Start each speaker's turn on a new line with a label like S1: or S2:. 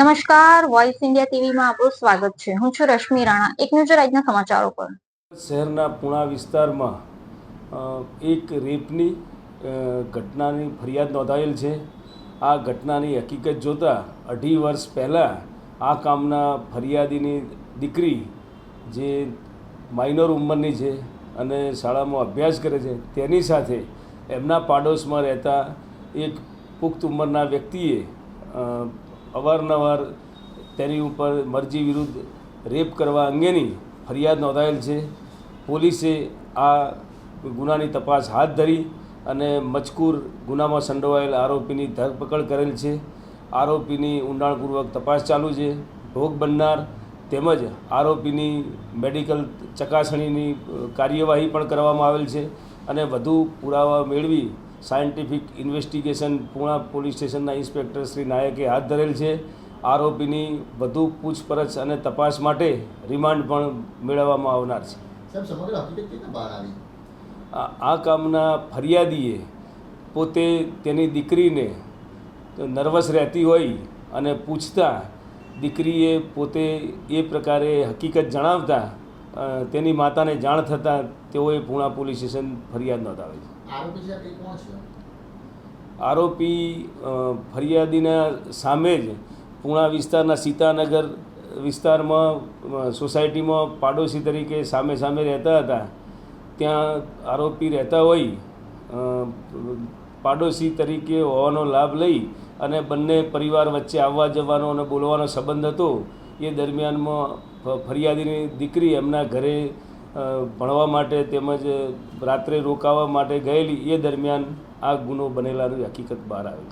S1: નમસ્કાર voice India ટીવીમાં આપનું સ્વાગત છે. હું છું રશ્મિ રાણા. એક નજર આજના સમાચારો પર.
S2: શહેરના પુણા વિસ્તારમાં એક રેપની ઘટનાની ફરિયાદ નોંધાયેલ છે. આ ઘટનાની હકીકત જોતાં અઢી વર્ષ પહેલાં આ કામના ફરિયાદીની દીકરી, જે માઇનોર ઉંમરની છે અને શાળામાં અભ્યાસ કરે છે, તેની સાથે એમના પાડોશમાં રહેતા એક પુખ્ત ઉંમરના વ્યક્તિએ અવારનવાર તેની ઉપર મરજી વિરુદ્ધ રેપ કરવા અંગેની ફરિયાદ નોંધાયેલ છે. પોલીસે આ ગુનાની તપાસ હાથ ધરી અને મજકૂર ગુનામાં સંડોવાયેલ આરોપીની ધરપકડ કરેલ છે. આરોપીની ઊંડાણપૂર્વક તપાસ ચાલુ છે. ભોગ બનનાર તેમજ આરોપીની મેડિકલ ચકાસણીની કાર્યવાહી પણ કરવામાં આવેલ છે અને વધુ પુરાવા મેળવી સાયન્ટિફિક ઇન્વેસ્ટિગેશન પૂણા પોલીસ સ્ટેશનના ઇન્સ્પેક્ટર શ્રી નાયકે હાથ ધરેલ છે. આરોપીની વધુ પૂછપરછ અને તપાસ માટે રિમાન્ડ પણ મેળવવામાં આવનાર છે. આ કામના ફરિયાદીએ પોતે તેની દીકરીને નર્વસ રહેતી હોય અને પૂછતા દીકરીએ પોતે એ પ્રકારે હકીકત જણાવતા તેની માતાને જાણ થતાં તેઓએ પૂણા પોલીસ સ્ટેશન ફરિયાદ નોંધાવી છે.
S3: આરોપી
S2: ફરિયાદીના સામે જ પૂણા વિસ્તારના સીતાનગર વિસ્તારમાં સોસાયટીમાં પાડોશી તરીકે સામે સામે રહેતા હતા. ત્યાં આરોપી રહેતા હોય પાડોશી તરીકે હોવાનો લાભ લઈ અને બંને પરિવાર વચ્ચે આવવા જવાનો અને બોલવાનો સંબંધ હતો. એ દરમિયાનમાં ફરિયાદીની દીકરી એમના ઘરે ભણવા માટે તેમજ રાત્રે રોકાવા માટે ગયેલી, એ દરમિયાન આ ગુનો બનેલાની હકીકત બહાર આવે છે.